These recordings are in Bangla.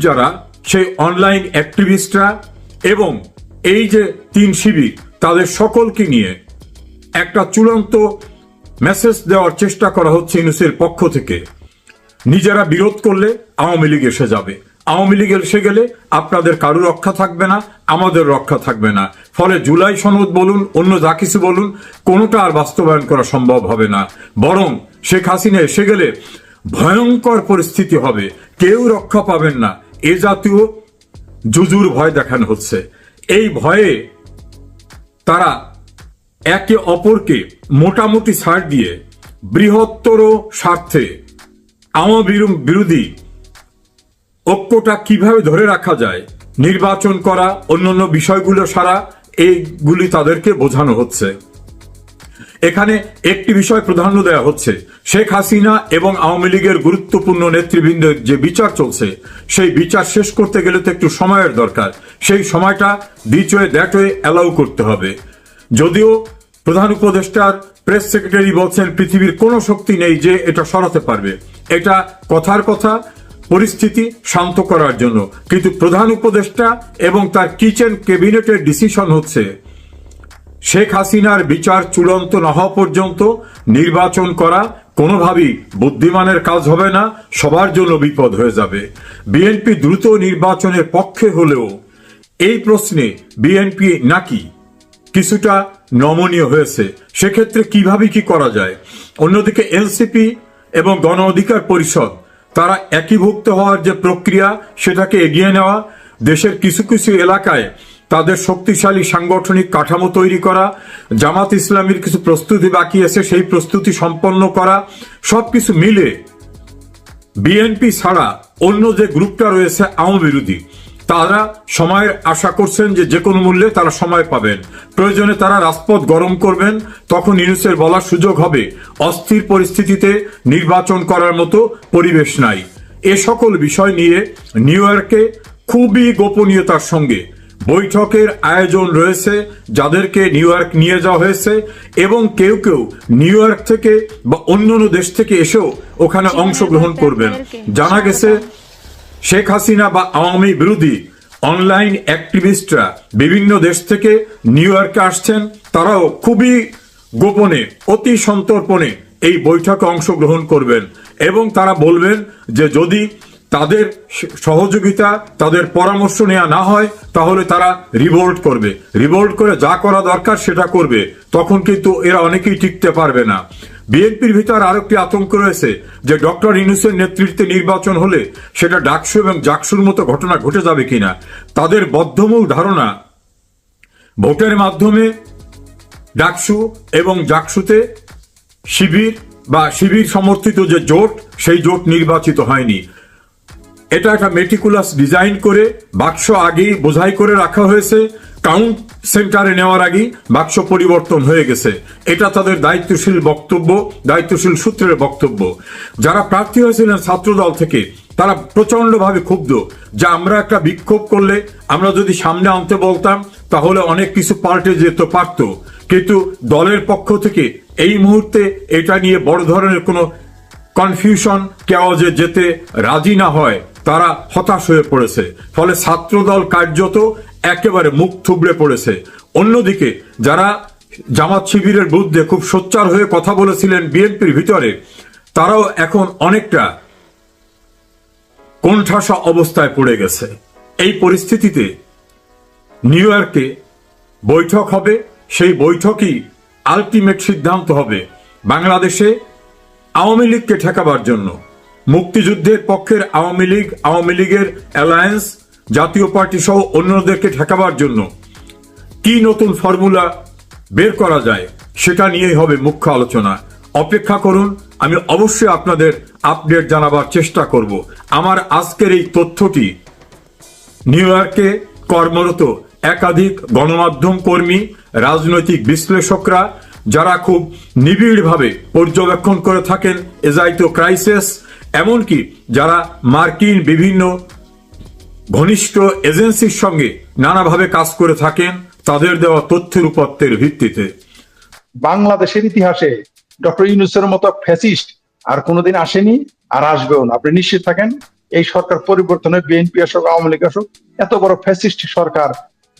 যারা সেই অনলাইন অ্যাক্টিভিস্টরা এবং এই যে তিন শিবির, তাদের সকলকে নিয়ে একটা চূড়ান্ত মেসেজ দেওয়ার চেষ্টা করা হচ্ছে ইউনুসের পক্ষ থেকে। নিজেরা বিরোধ করলে আওয়ামী লীগ এসে যাবে। আওয়ামী লীগ এসে গেলে আপনাদের কারও রক্ষা থাকবে না, আমাদের রক্ষা থাকবে না। ফলে জুলাই সনদ বলুন, অন্য যা কিছু বলুন, কোনোটা আর বাস্তবায়ন করা সম্ভব হবে না। বরং শেখ হাসিনা এসে গেলে ভয়ঙ্কর পরিস্থিতি হবে। কেউ রক্ষা পাবেন না। এ জাতীয় জুজুর ভয় দেখানো হচ্ছে। এই ভয়ে তারা একে অপরকে মোটামুটি ছাড় দিয়ে বৃহত্তর স্বার্থে আওয়ামী বিরু- বিরোধী ঐক্যটা কীভাবে ধরে রাখা যায়, নির্বাচন করা, অন্যান্য বিষয়গুলো সারা, এইগুলি তাদেরকে বোঝানো হচ্ছে। এখানে একটি বিষয় প্রাধান্য দেওয়া হচ্ছে। শেখ হাসিনা এবং আওয়ামী লীগের গুরুত্বপূর্ণ নেতৃবৃন্দের যে বিচার চলছে, সেই বিচার শেষ করতে গেলে তো একটু সময়ের দরকার। সেই সময়টা দিচ ওয়ে অ্যালাউ করতে হবে। যদিও প্রধান উপদেষ্টার প্রেস সেক্রেটারি বলছেন, পৃথিবীর কোনো শক্তি নেই যে এটা সরাতে পারবে। এটা কথার কথা, পরিস্থিতি শান্ত করার জন্য। কিন্তু প্রধান উপদেষ্টা এবং তার কিচেন ক্যাবিনেটের ডিসিশন হচ্ছে শেখ হাসিনার বিচার চূড়ান্ত না হওয়া পর্যন্ত নির্বাচন করা কোনোভাবেই বুদ্ধিমানের কাজ হবে না, সবার জন্য বিপদ হয়ে যাবে। বিএনপি দ্রুত নির্বাচনের পক্ষে হলেও এই প্রশ্নে বিএনপি নাকি কিছুটা নমনীয় হয়েছে। সেক্ষেত্রে কীভাবে কি করা যায়? অন্যদিকে এনসিপি এবং গণ অধিকার পরিষদ, তারা একীভুক্ত হওয়ার যে প্রক্রিয়া, সেটাকে এগিয়ে নেওয়া, দেশের কিছু কিছু এলাকায় তাদের শক্তিশালী সাংগঠনিক কাঠামো তৈরি করা, জামাত ইসলামীর কিছু প্রস্তুতি বাকি আছে, সেই প্রস্তুতি সম্পন্ন করা, সবকিছু মিলে বিএনপি ছাড়া অন্য যে গ্রুপটা রয়েছে আওয়ামী বিরোধী, তারা সময়ের আশা করছেন যে যে কোনো মূল্যে তারা সময় পাবেন। প্রয়োজনে তারা রাজপথ গরম করবেন, তখন ইউনুসের বলার সুযোগ হবে। অস্থির পরিস্থিতিতে নির্বাচন করার মতো পরিবেশ নাই। এ সকল বিষয় নিয়ে নিউ ইয়র্কে খুবই গোপনীয়তার সঙ্গে বৈঠকের আয়োজন রয়েছে যাদেরকে নিউ ইয়র্ক নিয়ে যাওয়া হয়েছে এবং কেউ কেউ নিউ ইয়র্ক থেকে বা অন্যান্য দেশ থেকে এসেও ওখানে অংশগ্রহণ করবেন। জানা গেছে শেখ হাসিনা বা আওয়ামী বিরোধী অনলাইন অ্যাক্টিভিস্টরা বিভিন্ন দেশ থেকে নিউ ইয়র্কে আসছেন। তারাও খুবই গোপনে অতি সন্তর্পণে এই বৈঠকে অংশগ্রহণ করবেন এবং তারা বলবেন যে যদি তাদের সহযোগিতা, তাদের পরামর্শ নেওয়া না হয়, তাহলে তারা রিভোল্ট করবে। রিভোল্ট করে যা করা দরকার সেটা করবে। তখন কিন্তু এরা অনেকেই টিকতে পারবে না। বিএনপির ভিতর আরেকটি আতঙ্ক রয়েছে যে ডক্টর ইনুসের নেতৃত্বে নির্বাচন হলে সেটা ডাকসু এবং জাকসুর মতো ঘটনা ঘটে যাবে কিনা। তাদের বদ্ধমূল ধারণা, ভোটের মাধ্যমে ডাকসু এবং জাকসুতে শিবির বা শিবির সমর্থিত যে জোট, সেই জোট নির্বাচিত হয়নি। এটা একটা মেটিকুলাস ডিজাইন করে বাক্স আগেই বোঝাই করে রাখা হয়েছে। কাউন্ট সেন্টারে নেওয়ার আগেই বাক্স পরিবর্তন হয়ে গেছে। এটা তাদের দায়িত্বশীল বক্তব্য, দায়িত্বশীল সূত্রের বক্তব্য। যারা প্রার্থী হয়েছিলেন ছাত্রদল থেকে, তারা প্রচন্ডভাবে ক্ষুব্ধ যে আমরা একটা বিক্ষোভ করলে আমরা যদি সামনে আনতে বলতাম, তাহলে অনেক কিছু পাল্টে যেতে, পারতো। কিন্তু দলের পক্ষ থেকে এই মুহূর্তে এটা নিয়ে বড় ধরনের কোনো কনফিউশন কেউ যে যেতে রাজি না হয়। তারা হতাশ হয়ে পড়েছে। ফলে ছাত্রদল কার্যত একেবারে মুখ থুবড়ে পড়েছে। অন্যদিকে যারা জামাত শিবিরের বিরুদ্ধে খুব সোচ্চার হয়ে কথা বলেছিলেন বিএনপির ভিতরে, তারাও এখন অনেকটা কোণঠাসা অবস্থায় পড়ে গেছে। এই পরিস্থিতিতে নিউ ইয়র্কে বৈঠক হবে। সেই বৈঠকই আলটিমেট সিদ্ধান্ত হবে বাংলাদেশে আওয়ামী লীগকে ঠেকাবার জন্য। মুক্তিযুদ্ধের পক্ষের আওয়ামী লীগ, আওয়ামী লীগের অ্যালায়েন্স, জাতীয় পার্টি সহ অন্যদেরকে ঠেকাবার জন্য কি নতুন ফর্মুলা বের করা যায় সেটা নিয়েই হবে মুখ্য আলোচনা। অপেক্ষা করুন, আমি অবশ্যই আপনাদের আপডেট জানাবার চেষ্টা করব। আমার আজকের এই তথ্যটি, নিউ ইয়র্কে কর্মরত একাধিক গণমাধ্যম কর্মী, রাজনৈতিক বিশ্লেষকরা, যারা খুব নিবিড়ভাবে পর্যবেক্ষণ করে থাকেন এজাইতো ক্রাইসিস এমনকি যারা মার্কিন বিভিন্ন ঘনিষ্ঠ এজেন্সির সঙ্গে নানাভাবে কাজ করে থাকেন, তাদের দেওয়া তথ্যের উপত্যের ভিত্তিতে। বাংলাদেশের ইতিহাসে ডক্টর ইউনুসের মতো ফ্যাসিস্ট আর কোনোদিন আসেনি আর আসবেও না। আপনি নিশ্চিত থাকেন, এই সরকার পরিবর্তন বিএনপি আসুক, আওয়ামী লীগ আসুক, এত বড় ফ্যাসিস্ট সরকার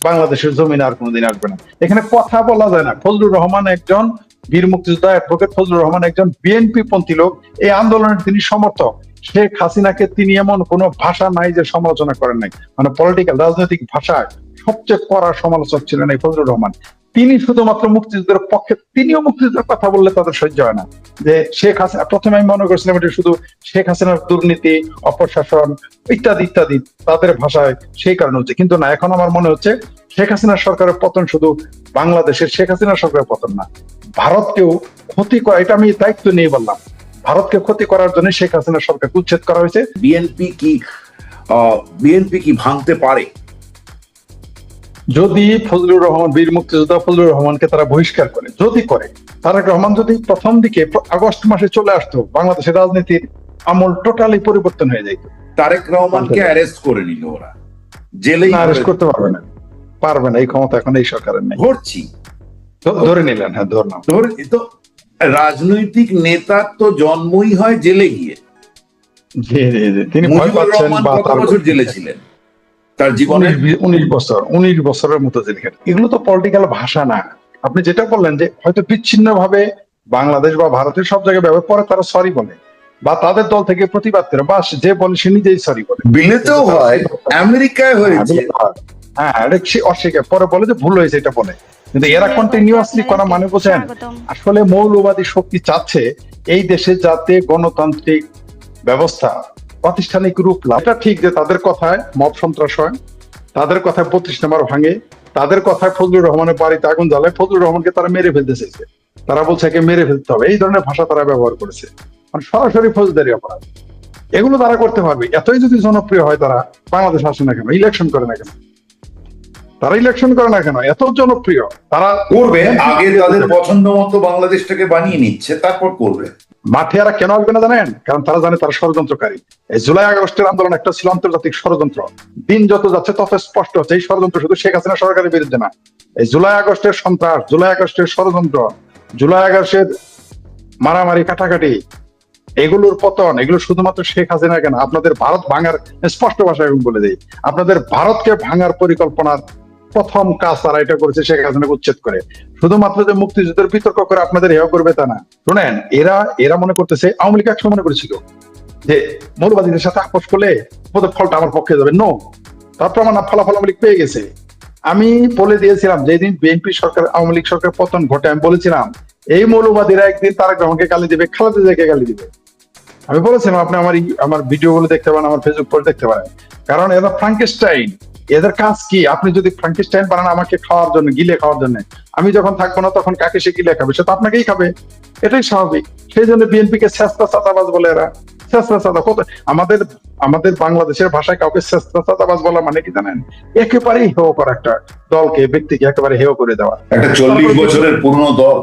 বাংলাদেশের জমিনে আর কোনোদিন আসবে না। এখানে কথা বলা যায় না। ফজলুর রহমান একজন বীর মুক্তিযোদ্ধা অ্যাডভোকেট ফজলুর রহমান একজন বিএনপি পন্থী লোক। এই আন্দোলনের তিনি সমর্থক। শেখ হাসিনাকে তিনি এমন কোনো ভাষা নাই যে সমালোচনা করেন নাই। মানে পলিটিক্যাল রাজনৈতিক ভাষায় সবচেয়ে কড়া সমালোচক ছিলেন এই ফজলুর রহমান। তিনি শুধুমাত্র মুক্তিযুদ্ধের পক্ষে, তিনিও মুক্তিযুদ্ধের কথা বললে তাদের সহ্য হয় না। যে শেখ হাসিনা, প্রথমে আমি মনে করছিলাম এটা শুধু শেখ হাসিনার দুর্নীতি, অপশাসন ইত্যাদি ইত্যাদি তাদের ভাষায় সেই কারণে হচ্ছে। কিন্তু না, এখন আমার মনে হচ্ছে শেখ হাসিনার সরকারের পতন শুধু বাংলাদেশের শেখ হাসিনার সরকারের পতন না। ভারতকেও ক্ষতি করা এটা আমি দায়িত্ব নিয়ে বললাম। ভারতকে ক্ষতি করার জন্য শেখ হাসিনা সরকারকে উচ্ছেদ করা হয়েছে। বিএনপি কি বিএনপি কি ভাঙতে পারে? যদি ফজলুর রহমান বীর মুক্তিযোদ্ধা ফজলুর রহমানকে তারা বহিষ্কার করে যদি করে তারেক রহমান যদি প্রথম দিকে আগস্ট মাসে চলে আসতো বাংলাদেশের রাজনীতির আমল টোটালি পরিবর্তন হয়ে যেত তারেক রহমানকে অ্যারেস্ট করে নিল ওরা। জেলে অ্যারেস্ট করতে পারবে না। পারবে না এই ক্ষমতা এখন এই সরকারের নেই। ধ- ধরে নিলেন। হ্যাঁ ধরলাম ধর তো রাজনৈতিক নেতার তো জন্মই হয় জেলে গিয়ে। তিনি ভয় পাচ্ছেন বা তার বছর জেলে ছিলেন? তার জীবনের উনিশ উনিশ বছর উনিশ বছরের মতো জেল এগুলো তো পলিটিক্যাল ভাষা না। আপনি যেটা বললেন যে হয়তো বিচ্ছিন্ন ভাবে বাংলাদেশ বা ভারতের সব জায়গায় ব্যবহার পরে তারা সরি বলে। বা তাদের দল থেকে প্রতিবাদ করে। বা যে বলে সে নিজেই সরি বলে। বিলেতেও হয় আমেরিকায় হয়েছে। হ্যাঁ সে অস্বীকার। পরে বলে যে ভুল হয়েছে এটা বলে। কিন্তু এরা কন্টিনিউয়াসলি করা মানে বোঝেন আসলে মৌলবাদী শক্তি চাচ্ছে এই দেশে যাতে গণতান্ত্রিক ব্যবস্থা প্রাতিষ্ঠানিক রূপ লাভ। এটা ঠিক যে তাদের কথায় মব সন্ত্রাস হয় তাদের কথায় বত্রিশ নম্বর ভাঙে তাদের কথায় ফজলুর রহমানের বাড়িতে আগুন জ্বালায় ফজলুর রহমানকে তারা মেরে ফেলতে চাইছে। তারা বলছে একে মেরে ফেলতে হবে। এই ধরনের ভাষা তারা ব্যবহার করেছে। মানে সরাসরি ফৌজদারি অপরাধ। এগুলো তারা করতে পারবে। এতই যদি জনপ্রিয় হয় তারা বাংলাদেশ আসে না কেন? ইলেকশন করে না কেন? তারা ইলেকশন করে না কেন? এত জনপ্রিয়। তারা করবে আগে তাদের পছন্দ মতো বাংলাদেশটাকে বানিয়ে নিচ্ছে তারপর করবে। মাঠে এরা কেন আসবে না জানেন? কারণ তারা জানে তারা ষড়যন্ত্রকারী। এই জুলাই আগস্টের আন্দোলন একটা ছিল আন্তর্জাতিক ষড়যন্ত্র। দিন যত যাচ্ছে তত স্পষ্ট হচ্ছে। এই ষড়যন্ত্র শুধু শেখ হাসিনা সরকারের বিরুদ্ধে না। এই জুলাই আগস্টের সন্ত্রাস জুলাই আগস্টের ষড়যন্ত্র জুলাই আগস্টের মারামারি কাটাকাটি এগুলোর পতন এগুলো শুধুমাত্র শেখ হাসিনা কেন? আপনাদের ভারত ভাঙার স্পষ্ট ভাষায় বলে দিই আপনাদের ভারতকে ভাঙার পরিকল্পনার প্রথম কাজ তারা এটা করেছে, শেখ হাসিনাকে উচ্ছেদ করে। শুধুমাত্র যে মুক্তিযুদ্ধের বিতর্ক করে আপনাদের হেয় করবে তা না। শুনেন, এরা এরা মনে করতেছে আওয়ামী লীগ একসময় মনে করেছিল যে মৌলবাদীদের সাথে আপোষ করলে বোধহয় ফলটা আমার পক্ষে যাবে। নো তার প্রমাণ ফলাফল আওয়ামী লীগ পেয়ে গেছে। আমি বলে দিয়েছিলাম, যেদিন বিএনপি সরকার, আওয়ামী লীগ সরকার পতন ঘটে, আমি বলেছিলাম, এই মৌলবাদীরা একদিন তারা গ্রহণকে গালি দিবে, খালেদা জিয়াকে গালি দিবে। আমি বলেছিলাম, আপনি আমার আমার ভিডিও গুলো দেখতে পারেন, আমার ফেসবুক করে দেখতে পারেন। কারণ এরা ফ্রাঙ্কেস্টাইন এদের কাজ কি? আপনি যদি ফ্রাঙ্কেস্টাইন বানান আমাকে খাওয়ার জন্য গিলে খাওয়ার জন্য আমি যখন থাকব না তখন কাকে সে গিলে খাবে? সে তো আপনাকেই খাবে। এটাই স্বাভাবিক। সেই জন্য বিএনপি কে শেষটা চাতাবাজ বলে এরা। শেষটা চাতা কত আমাদের আমাদের বাংলাদেশের ভাষায় কাউকে শেষটা চাতাবাজ বলা মানে কি জানেন? একেবারেই হেয় করা একটা দলকে ব্যক্তিকে একেবারে হেয় করে দেওয়া। একটা চল্লিশ বছরের পুরনো দল।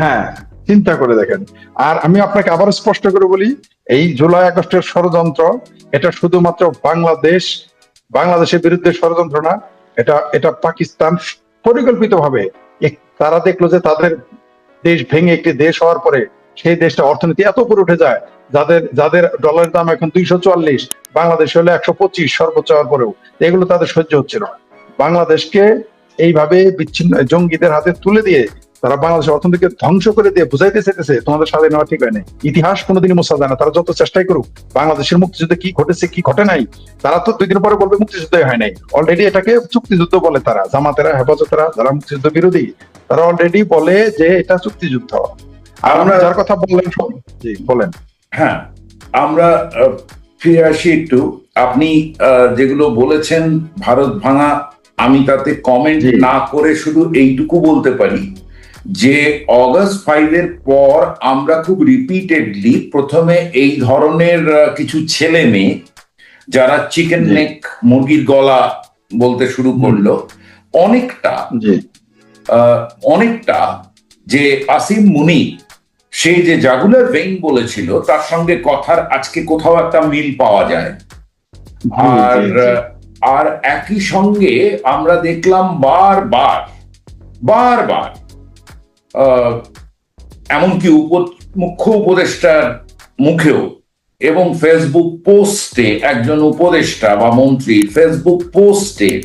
হ্যাঁ চিন্তা করে দেখেন। আর আমি আপনাকে আবার স্পষ্ট করে বলি এই জুলাই আগস্টের ষড়যন্ত্র এটা শুধুমাত্র বাংলাদেশ বাংলাদেশের বিরুদ্ধে ষড়যন্ত্র না এটা এটা পাকিস্তান পরিকল্পিতভাবে তারা দেখল যে তাদের দেশ ভেঙে একটি দেশ হওয়ার পরে সেই দেশটা অর্থনীতি এত উপরে উঠে যায়, যাদের যাদের ডলারের দাম এখন দুইশো চুয়াল্লিশ, বাংলাদেশ হলে একশো পঁচিশ সর্বোচ্চ হওয়ার পরেও। এগুলো তাদের সহ্য হচ্ছিল না। বাংলাদেশকে এইভাবে বিচ্ছিন্ন জঙ্গিদের হাতে তুলে দিয়ে তারা বাংলাদেশের অর্থনীতিকে ধ্বংস করে দিয়ে বুঝাইতে চাইতেছে তোমাদের স্বাধীন নেওয়া ঠিক হয় না ইতিহাস কোনোদিনই মোছা যায় না তারা যত চেষ্টাই করুক বাংলাদেশের মুক্তিযুদ্ধে কি ঘটেছে কি ঘটে নাই তারা তো দুই দিন পরে বলবে মুক্তিযুদ্ধই হয় নাই। অলরেডি এটাকে চুক্তিযুদ্ধ বলে তারা জামাতেরা হেফাজতেরা যারা মুক্তিযুদ্ধ বিরোধী তারা অলরেডি বলে যে এটা চুক্তিযুদ্ধ। আর আমরা যার কথা বললেন জি বলেন। হ্যাঁ আমরা ফিরে আসি একটু। আপনি আহ, যেগুলো বলেছেন ভারত ভাঙা আমি তাতে কমেন্ট। না করে শুধু এইটুকু বলতে পারি। যে অগস্ট ফাইভের পর আমরা খুব রিপিটেডলি প্রথমে এই ধরনের কিছু ছেলে মেয়ে যারা চিকেন নেক মুরগির গলা বলতে শুরু করল অনেকটা অনেকটা যে আসিম মুনি সেই যে জাগুলার ভেইন বলেছিল তার সঙ্গে কথার আজকে কোথাও একটা মিল পাওয়া যায়। আর আর একই সঙ্গে আমরা দেখলাম বারবার বারবার এমনকি মুখ্য উপদেষ্টার মুখেও এবং ফেসবুক পোস্টে একজন উপদেষ্টা বা মন্ত্রী ফেসবুক পোস্টে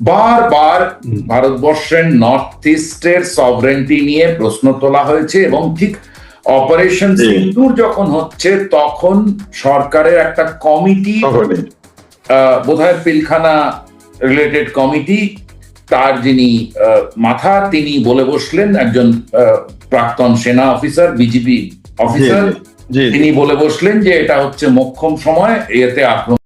বারবার ভারতবর্ষের নর্থ ইস্টের সভরেন্টি নিয়ে প্রশ্ন তোলা হয়েছে এবং ঠিক অপারেশন। সিন্দুর যখন হচ্ছে তখন সরকারের একটা কমিটি বোধহয় পিলখানা রিলেটেড কমিটি তার যিনি মাথা তিনি বলে বসলেন একজন আহ, প্রাক্তন সেনা অফিসার বিজিবি অফিসার। তিনি বলে বসলেন যে এটা হচ্ছে মোক্ষম সময় এতে আক্রমণ